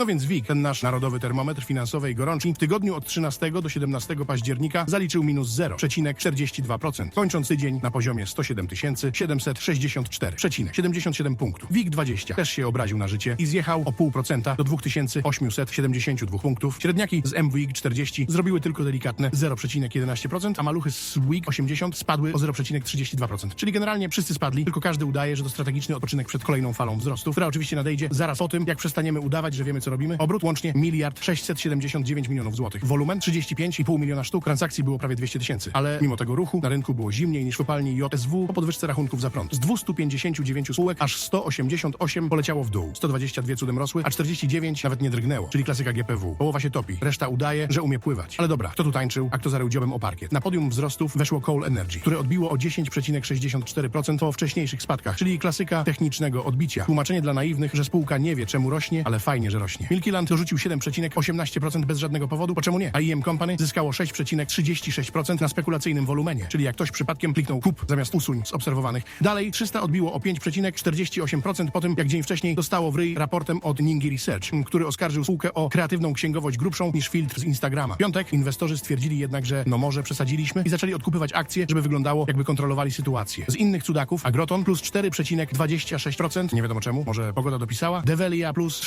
No więc WIG, ten nasz narodowy termometr finansowej gorączki, w tygodniu od 13 do 17 października zaliczył minus 0,42%, kończąc tydzień na poziomie 107 764,77 punktów. WIG 20 też się obraził na życie i zjechał o 0,5% do 2872 punktów. Średniaki z MWIG 40 zrobiły tylko delikatne 0,11%, a maluchy z WIG 80 spadły o 0,32%. Czyli generalnie wszyscy spadli, tylko każdy udaje, że to strategiczny odpoczynek przed kolejną falą wzrostu, która oczywiście nadejdzie zaraz po tym, jak przestaniemy udawać, że wiemy co robimy. Obrót łącznie miliard 679 milionów złotych. Wolumen 35,5 miliona sztuk, transakcji było prawie 200 tysięcy. Ale mimo tego ruchu na rynku było zimniej niż w kopalni JSW po podwyżce rachunków za prąd. Z 259 spółek aż 188 poleciało w dół. 122 cudem rosły, a 49 nawet nie drgnęło. Czyli klasyka GPW. Połowa się topi, reszta udaje, że umie pływać. Ale dobra, kto tu tańczył, a kto zarył dziobem o parkiet. Na podium wzrostów weszło Coal Energy, które odbiło o 10,64% po wcześniejszych spadkach, czyli klasyka technicznego odbicia. Tłumaczenie dla naiwnych, że spółka nie wie czemu rośnie, ale fajnie, że rośnie. Milkiland dorzucił 7,18% bez żadnego powodu, po czemu nie? A IM Company zyskało 6,36% na spekulacyjnym wolumenie, czyli jak ktoś przypadkiem kliknął kup zamiast usuń z obserwowanych. Dalej 300 odbiło o 5,48% po tym, jak dzień wcześniej dostało w ryj raportem od Ningi Research, który oskarżył spółkę o kreatywną księgowość grubszą niż filtr z Instagrama. Piątek inwestorzy stwierdzili jednak, że no może przesadziliśmy i zaczęli odkupywać akcje, żeby wyglądało jakby kontrolowali sytuację. Z innych cudaków Agroton plus 4,26%, nie wiadomo czemu, może pogoda dopisała, Develia plus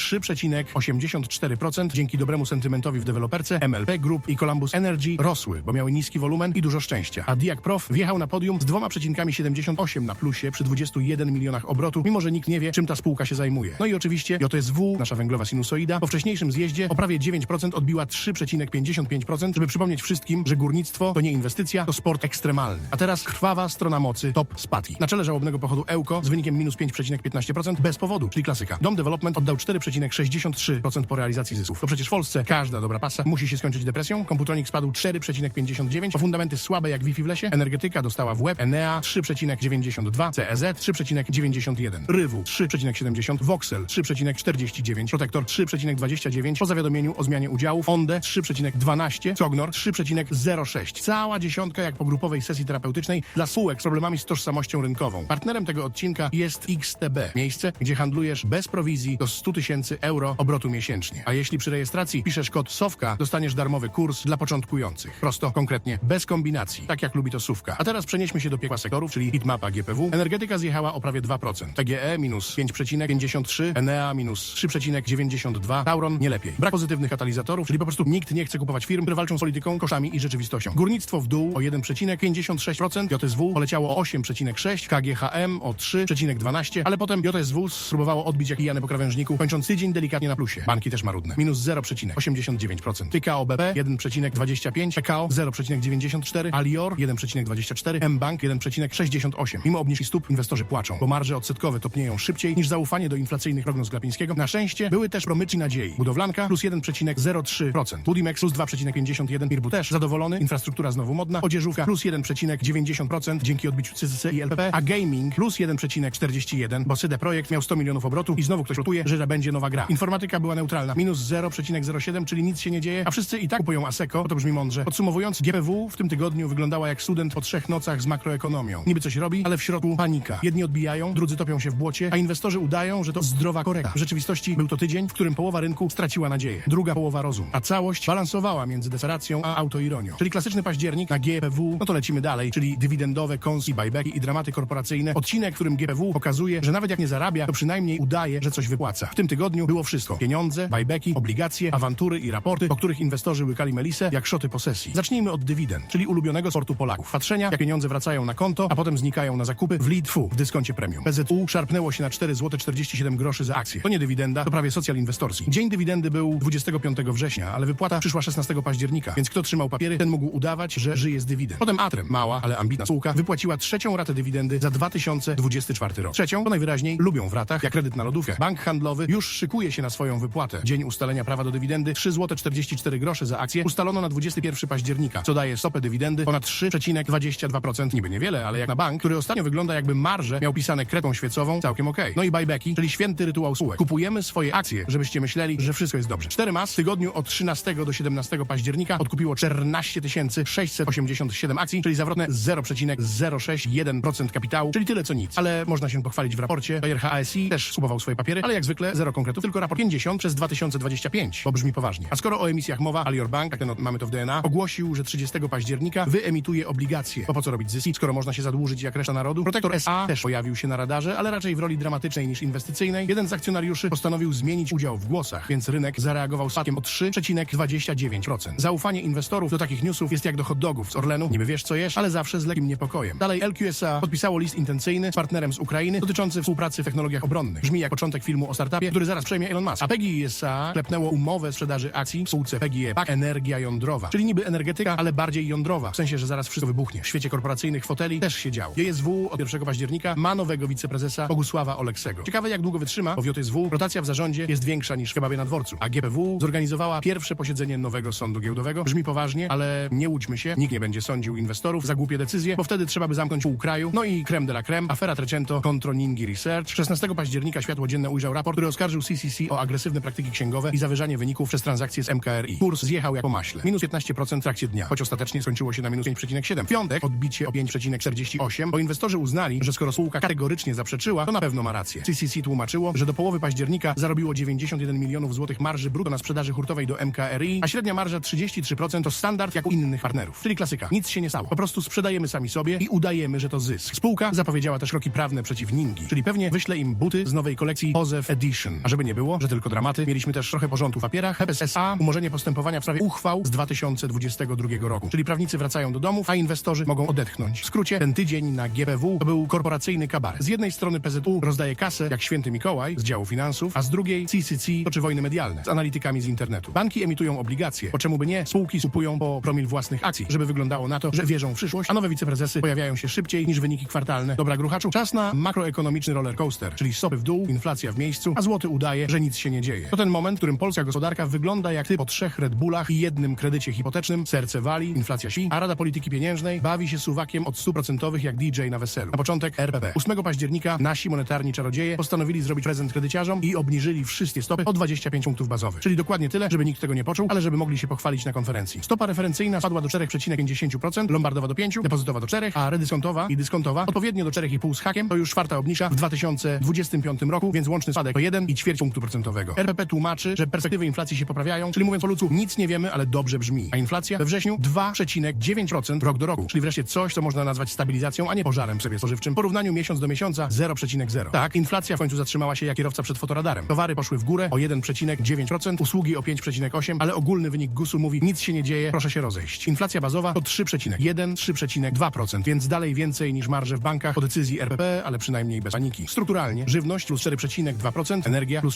3,84% dzięki dobremu sentymentowi w deweloperce, MLP Group i Columbus Energy rosły, bo miały niski wolumen i dużo szczęścia. A Diak Prof wjechał na podium z 2,78 na plusie przy 21 milionach obrotu, mimo że nikt nie wie, czym ta spółka się zajmuje. No i oczywiście JSW, nasza węglowa sinusoida, po wcześniejszym zjeździe o prawie 9% odbiła 3,55%, żeby przypomnieć wszystkim, że górnictwo to nie inwestycja, to sport ekstremalny. A teraz krwawa strona mocy top spadki. Na czele żałobnego pochodu Ełko z wynikiem minus 5,15% bez powodu, czyli klasyka. Dom Development oddał 4,63% po realizacji zysków. To przecież w Polsce każda dobra pasa musi się skończyć depresją. Komputronik spadł 4,59%, a fundamenty słabe jak Wi-Fi w lesie. Energetyka dostała w łeb. Enea 3,92%, CEZ 3,91%, Rywu 3,70%, Voxel 3,49%, Protektor 3,29% po zawiadomieniu o zmianie udziałów, Onde 3,12%, Cognor 3,06%. Cała dziesiątka jak po grupowej sesji terapeutycznej dla spółek z problemami z tożsamością rynkową. Partnerem tego odcinka jest XTB, miejsce, gdzie handlujesz bez prowizji do 100 tysięcy euro obrotu miesięcznie. A jeśli przy rejestracji piszesz kod SOWKA, dostaniesz darmowy kurs dla początkujących. Prosto, konkretnie, bez kombinacji, tak jak lubi to Sówka. A teraz przenieśmy się do piekła sektorów, czyli hitmapa GPW. Energetyka zjechała o prawie 2%. TGE minus 5,53, Enea minus 3,92, Tauron nie lepiej. Brak pozytywnych katalizatorów, czyli po prostu nikt nie chce kupować firm, które walczą z polityką, kosztami i rzeczywistością. Górnictwo w dół o 1,56%, JSW poleciało o 8,6%, KGHM o 3,12%, ale potem JSW spróbowało odbić jak Jany po krawężniku, kończąc tydzień delikatnie na plusie. Banki też marudne. Minus 0,89%. TKO BP 1,25%, PKO 0,94%, Alior 1,24%, mBank 1,68%. Mimo obniżki stóp inwestorzy płaczą, bo marże odsetkowe topnieją szybciej niż zaufanie do inflacyjnych prognoz Glapińskiego. Na szczęście były też promyczi nadziei. Budowlanka plus 1,03%, Budimex plus 2,51%, Irbu też zadowolony, infrastruktura znowu modna, odzieżówka plus 1,90% dzięki odbiciu CCC i LPP, a gaming plus 1,41%, bo CD Projekt miał 100 milionów obrotu i znowu ktoś rotuje, że będzie nowa gra. Informatyka była neutralna, minus 0,07, czyli nic się nie dzieje, a wszyscy i tak kupują ASECO, bo to brzmi mądrze. Podsumowując, GPW w tym tygodniu wyglądała jak student po trzech nocach z makroekonomią. Niby coś robi, ale w środku panika. Jedni odbijają, drudzy topią się w błocie, a inwestorzy udają, że to zdrowa korekta. W rzeczywistości był to tydzień, w którym połowa rynku straciła nadzieję, druga połowa rozum, a całość balansowała między desperacją a autoironią. Czyli klasyczny październik na GPW, no to lecimy dalej, czyli dywidendowe, kons buybacki i dramaty korporacyjne. Odcinek, w którym GPW pokazuje, że nawet jak nie zarabia, to przynajmniej udaje, że coś wypłaca. W tym tygodniu było wszystko. Pieniądze, buybacki, obligacje, awantury i raporty, po których inwestorzy łykali melisę jak szoty posesji. Zacznijmy od dywidend, czyli ulubionego sportu Polaków. Patrzenia, jak pieniądze wracają na konto, a potem znikają na zakupy w Lidfu w dyskoncie premium. PZU szarpnęło się na 4 zł 47 groszy za akcję. To nie dywidenda, to prawie socjal inwestorski. Dzień dywidendy był 25 września, ale wypłata przyszła 16 października, więc kto trzymał papiery, ten mógł udawać, że żyje z dywidend. Potem Atrem, mała, ale ambitna spółka, wypłaciła trzecią ratę dywidendy za 2024 rok. Trzecią, bo najwyraźniej lubią w ratach, jak kredyt na lodówkę. Bank handlowy już szykuje się na swoją wypłatę. Dzień ustalenia prawa do dywidendy 3 zł 44 grosze za akcję ustalono na 21 października, co daje stopę dywidendy ponad 3,22%. Niby niewiele, ale jak na bank, który ostatnio wygląda jakby marże miał pisane kretą świecową, całkiem okej. No i buybacki, czyli święty rytuał spółek. Kupujemy swoje akcje, żebyście myśleli, że wszystko jest dobrze. 4 mas w tygodniu od 13 do 17 października odkupiło 14 687 akcji, czyli zawrotne 0,061% kapitału, czyli tyle co nic. Ale można się pochwalić w raporcie. Bayer HSI też skupował swoje papiery, ale jak zwykle zero konkretów, tylko raport 50 2050 przez 2025, bo brzmi poważnie. A skoro o emisjach mowa, Alior Bank, jak ten mamy to w DNA, ogłosił, że 30 października wyemituje obligacje. Bo po co robić zyski, skoro można się zadłużyć jak reszta narodu? Protektor SA też pojawił się na radarze, ale raczej w roli dramatycznej niż inwestycyjnej. Jeden z akcjonariuszy postanowił zmienić udział w głosach, więc rynek zareagował spadkiem o 3,29%. Zaufanie inwestorów do takich newsów jest jak do hot dogów z Orlenu. Niby wiesz co jesz, ale zawsze z lekkim niepokojem. Dalej LQSA podpisało list intencyjny z partnerem z Ukrainy dotyczący współpracy w technologiach obronnych. Brzmi jak początek filmu o startupie, który zaraz przejmie Elon Musk. PGI SA klepnęło umowę sprzedaży akcji w spółce PGE PAK Energia Jądrowa, czyli niby energetyka, ale bardziej jądrowa, w sensie, że zaraz wszystko wybuchnie. W świecie korporacyjnych foteli też się działo. JSW od 1 października ma nowego wiceprezesa Bogusława Oleksego. Ciekawe jak długo wytrzyma, bo w JSW rotacja w zarządzie jest większa niż w kebabie na dworcu, a GPW zorganizowała pierwsze posiedzenie nowego sądu giełdowego. Brzmi poważnie, ale nie łudźmy się, nikt nie będzie sądził inwestorów za głupie decyzje, bo wtedy trzeba by zamknąć pół kraju. No i creme de la creme, afera Trecento kontro Ningi Research. 16 października światło dzienne ujrzał raport, który oskarżył CCC o agresywne praktyki księgowe i zawyżanie wyników przez transakcje z MKRI. Kurs zjechał jak po maśle. Minus 15% w trakcie dnia, choć ostatecznie skończyło się na minus 5,7. W piątek odbicie o 5,48, bo inwestorzy uznali, że skoro spółka kategorycznie zaprzeczyła, to na pewno ma rację. CCC tłumaczyło, że do połowy października zarobiło 91 milionów złotych marży brutto na sprzedaży hurtowej do MKRI, a średnia marża 33% to standard jak u innych partnerów. Czyli klasyka. Nic się nie stało. Po prostu sprzedajemy sami sobie i udajemy, że to zysk. Spółka zapowiedziała też kroki prawne przeciw Ningi, czyli pewnie wyśle im buty z nowej kolekcji Pozew Edition. A żeby nie było, że tylko dramaty, mieliśmy też trochę porządku w papierach. HEPES SA, umorzenie postępowania w sprawie uchwał z 2022 roku. Czyli prawnicy wracają do domów, a inwestorzy mogą odetchnąć. W skrócie, ten tydzień na GPW to był korporacyjny kabaret. Z jednej strony PZU rozdaje kasę jak święty Mikołaj z działu finansów, a z drugiej CCC toczy wojny medialne z analitykami z internetu. Banki emitują obligacje, po czemu by nie, spółki skupują po promil własnych akcji, żeby wyglądało na to, że wierzą w przyszłość, a nowe wiceprezesy pojawiają się szybciej niż wyniki kwartalne. Dobra gruchaczu, czas na makroekonomiczny roller coaster, czyli stopy w dół, inflacja w miejscu, a złoty udaje, że nic się nie dzieje. To ten moment, w którym polska gospodarka wygląda jak ty po trzech Red Bullach i jednym kredycie hipotecznym, serce wali, inflacja si, a Rada Polityki Pieniężnej bawi się suwakiem od 100% jak DJ na weselu. Na początek RPP. 8 października nasi monetarni czarodzieje postanowili zrobić prezent kredyciarzom i obniżyli wszystkie stopy o 25 punktów bazowych. Czyli dokładnie tyle, żeby nikt tego nie poczuł, ale żeby mogli się pochwalić na konferencji. Stopa referencyjna spadła do 4,50%, lombardowa do 5, depozytowa do 4, a redyskontowa i dyskontowa odpowiednio do 4,5 z hakiem. To już czwarta obnicza w 2025 roku, więc łączny spadek to 1 i ćwierć punktu procentowego. RPP tłumaczy, że perspektywy inflacji się poprawiają, czyli mówiąc po ludzku, nic nie wiemy, ale dobrze brzmi. A inflacja we wrześniu 2,9% rok do roku, czyli wreszcie coś, co można nazwać stabilizacją, a nie pożarem w sobie spożywczym. W porównaniu miesiąc do miesiąca 0,0. Tak, inflacja w końcu zatrzymała się jak kierowca przed fotoradarem. Towary poszły w górę o 1,9%, usługi o 5,8%, ale ogólny wynik GUS-u mówi, nic się nie dzieje, proszę się rozejść. Inflacja bazowa to 3,1, 3,2%, więc dalej więcej niż marże w bankach po decyzji RPP, ale przynajmniej bez paniki. Strukturalnie żywność plus 4,2%, energia plus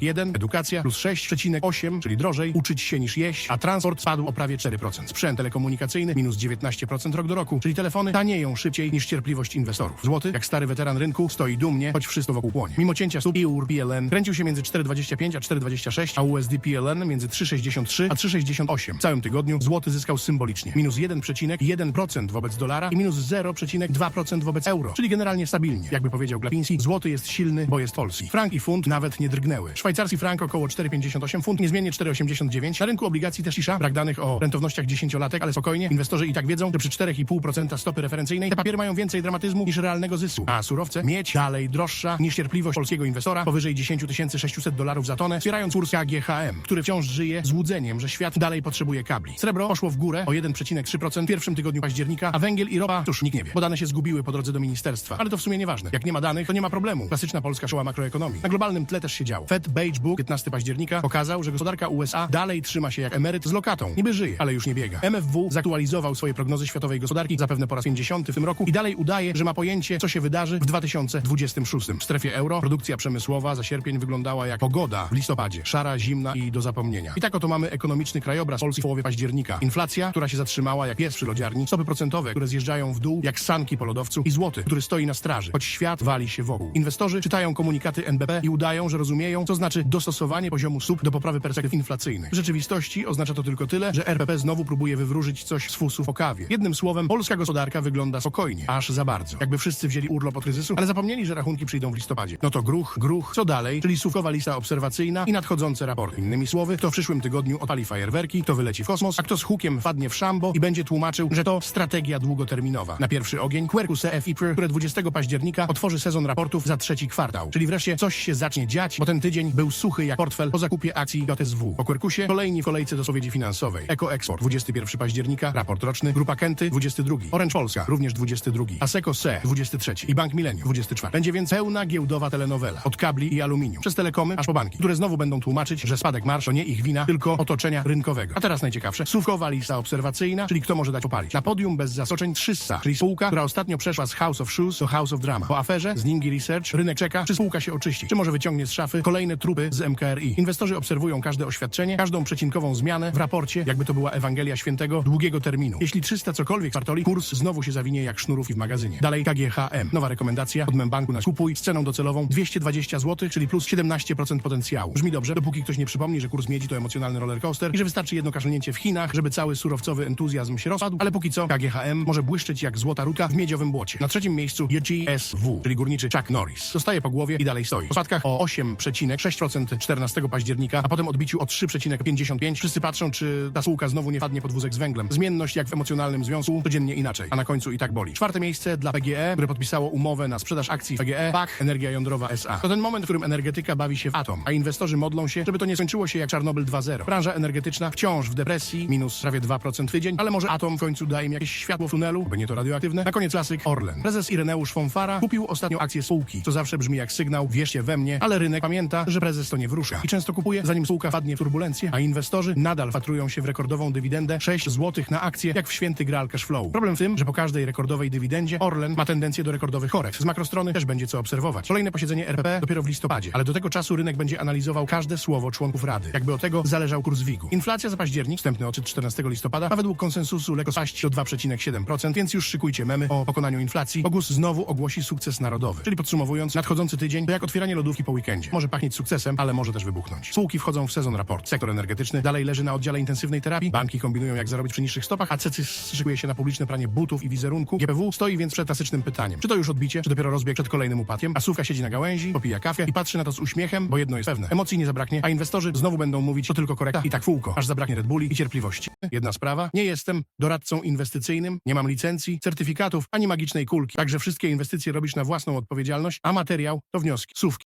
4,1%, edukacja plus 6,8%, czyli drożej, uczyć się niż jeść, a transport spadł o prawie 4%. Sprzęt telekomunikacyjny minus 19% rok do roku, czyli telefony tanieją szybciej niż cierpliwość inwestorów. Złoty, jak stary weteran rynku, stoi dumnie, choć wszystko wokół płonie. Mimo cięcia stóp, EUR PLN kręcił się między 4,25 a 4,26, a USD PLN między 3,63 a 3,68. W całym tygodniu złoty zyskał symbolicznie. Minus 1,1% wobec dolara i minus 0,2% wobec euro, czyli generalnie stabilnie. Jakby powiedział Glapiński, złoty jest silny, bo jest polski. Frank i funt nawet nie drgnęły. Szwajcarski frank około 4,58, funt niezmiennie 4,89. Na rynku obligacji też cisza, brak danych o rentownościach dziesięciolatek, ale spokojnie, inwestorzy i tak wiedzą, że przy 4,5% stopy referencyjnej te papiery mają więcej dramatyzmu niż realnego zysku. A surowce mieć dalej droższa niż cierpliwość polskiego inwestora powyżej 10 600 dolarów za tonę, wspierając kurs KGHM, który wciąż żyje złudzeniem, że świat dalej potrzebuje kabli. Srebro poszło w górę o 1,3% w pierwszym tygodniu października, a węgiel i ropa, cóż, nikt nie wie, bo dane się zgubiły po drodze do ministerstwa. Ale to w sumie nieważne. Jak nie ma danych, to nie ma problemu. Klasyczna polska szkoła makroekonomii. Na globalnym tle też się działo. Fed Beige Book 15 października pokazał, że gospodarka USA dalej trzyma się jak emeryt z lokatą. Niby żyje, ale już nie biega. MFW zaktualizował swoje prognozy światowej gospodarki zapewne po raz 50 w tym roku i dalej udaje, że ma pojęcie, co się wydarzy w 2026. W strefie euro produkcja przemysłowa za sierpień wyglądała jak pogoda w listopadzie. Szara, zimna i do zapomnienia. I tak oto mamy ekonomiczny krajobraz Polski w połowie października. Inflacja, która się zatrzymała jak pies przy lodziarni, stopy procentowe, które zjeżdżają w dół jak sanki po lodowcu i złoty, który stoi na straży, choć świat wali się wokół. Inwestorzy czytają komunikaty NBP i udają, że rozumieją, co znaczy dostosowanie poziomu stóp do poprawy perspektyw inflacyjnych. W rzeczywistości oznacza to tylko tyle, że RPP znowu próbuje wywróżyć coś z fusów o kawie. Jednym słowem, polska gospodarka wygląda spokojnie, aż za bardzo. Jakby wszyscy wzięli urlop od kryzysu, ale zapomnieli, że rachunki przyjdą w listopadzie. No to gruch, gruch, co dalej? Czyli słówkowa lista obserwacyjna i nadchodzące raporty. Innymi słowy, kto w przyszłym tygodniu odpali fajerwerki, kto wyleci w kosmos, a kto z hukiem wpadnie w szambo i będzie tłumaczył, że to strategia długoterminowa. Na pierwszy ogień Quercus CFIPR, które 20 października otworzy sezon raportów za trzeci kwartał. Czyli wreszcie coś się zacznie dziać, bo ten tydzień był suchy jak portfel po zakupie akcji JSW. Po Quercusie kolejni w kolejce do spowiedzi finansowej. Eko Export 21 października, raport roczny, Grupa Kenty 22, Orange Polska również 22, Aseco SE 23 i Bank Millennium 24. Będzie więc pełna giełdowa telenowela. Od kabli i aluminium, przez telekomy aż po banki, które znowu będą tłumaczyć, że spadek marsz to nie ich wina, tylko otoczenia rynkowego. A teraz najciekawsze. Słówkowa lista obserwacyjna, czyli kto może dać popalić. Na podium bez zaskoczeń 300, czyli spółka, która ostatnio przeszła z House of Shoes do House of Drama. Po aferze z Ningi Research rynek czeka, czy spółka się oczyści, czy może wyciągnie z szafy kolejne trupy z MKRI. Inwestorzy obserwują każde oświadczenie, każdą przecinkową zmianę w raporcie, jakby to była Ewangelia Świętego długiego terminu. Jeśli 300 cokolwiek spartoli, kurs znowu się zawinie jak sznurówki w magazynie. Dalej KGHM. Nowa rekomendacja od Membanku na kupuj z ceną docelową 220 zł, czyli plus 17% potencjału. Brzmi dobrze, dopóki ktoś nie przypomni, że kurs miedzi to emocjonalny rollercoaster i że wystarczy jedno kaszlnięcie w Chinach, żeby cały surowcowy entuzjazm się rozpadł, ale póki co KGHM może błyszczeć jak złota ruka w miedziowym błocie. Na trzecim miejscu JGSW, czyli górniczy Chuck Norris. Dostaje po głowie i dalej stoi. Po spadkach o 8,6% 14 października, a potem odbiciu o 3,55. Wszyscy patrzą, czy ta spółka znowu nie padnie pod wózek z węglem. Zmienność jak w emocjonalnym związku, codziennie inaczej, a na końcu i tak boli. Czwarte miejsce dla PGE, które podpisało umowę na sprzedaż akcji PGE, PAK, Energia Jądrowa SA. To ten moment, w którym energetyka bawi się w atom, a inwestorzy modlą się, żeby to nie skończyło się jak Czarnobyl 2.0. Branża energetyczna wciąż w depresji, minus prawie 2% tydzień, ale może atom w końcu da im jakieś światło w tunelu, by nie to radioaktywne. Na koniec klasyk Orlen. Prezes Ireneusz Fonfara kupił ostatnio akcję spółki, co zawsze brzmi jak sygnał, wierzcie we mnie, ale rynek pamięta, że prezes to nie wróżka i często kupuje, zanim spółka wpadnie w turbulencję, a inwestorzy nadal wpatrują się w rekordową dywidendę 6 zł na akcję, jak w święty graal cash flow. Problem w tym, że po każdej rekordowej dywidendzie Orlen ma tendencję do rekordowych korekt. Z makrostrony też będzie co obserwować. Kolejne posiedzenie RP dopiero w listopadzie, ale do tego czasu rynek będzie analizował każde słowo członków Rady. Jakby od tego zależał kurs WIG-u. Inflacja za październik, wstępny odczyt 14 listopada, ma według konsensusu lekko spaść do 2,7%, więc już szykujcie memy o pokonaniu inflacji. Bogus znowu ogłosi sukces narodowy. Czyli podsumowując, nadchodzący tydzień to jak otwieranie lodówki po weekendzie. Może pachnieć sukcesem, ale może też wybuchnąć. Spółki wchodzą w sezon raport. Sektor energetyczny dalej leży na oddziale intensywnej terapii. Banki kombinują jak zarobić przy niższych stopach, a CECYS szykuje się na publiczne pranie butów i wizerunku. GPW stoi więc przed klasycznym pytaniem. Czy to już odbicie, czy dopiero rozbieg przed kolejnym upadkiem? A Sówka siedzi na gałęzi, popija kawę i patrzy na to z uśmiechem, bo jedno jest pewne. Emocji nie zabraknie, a inwestorzy znowu będą mówić, to tylko korekta i tak fółko, aż zabraknie Red Bulli i cierpliwości. Jedna sprawa, nie jestem doradcą inwestycyjnym, nie mam licencji, certyfikatów, ani magicznej kulki. Także wszystkie inwestycje robisz na własną odpowiedzialność, a materiał to wnioski. Sówki.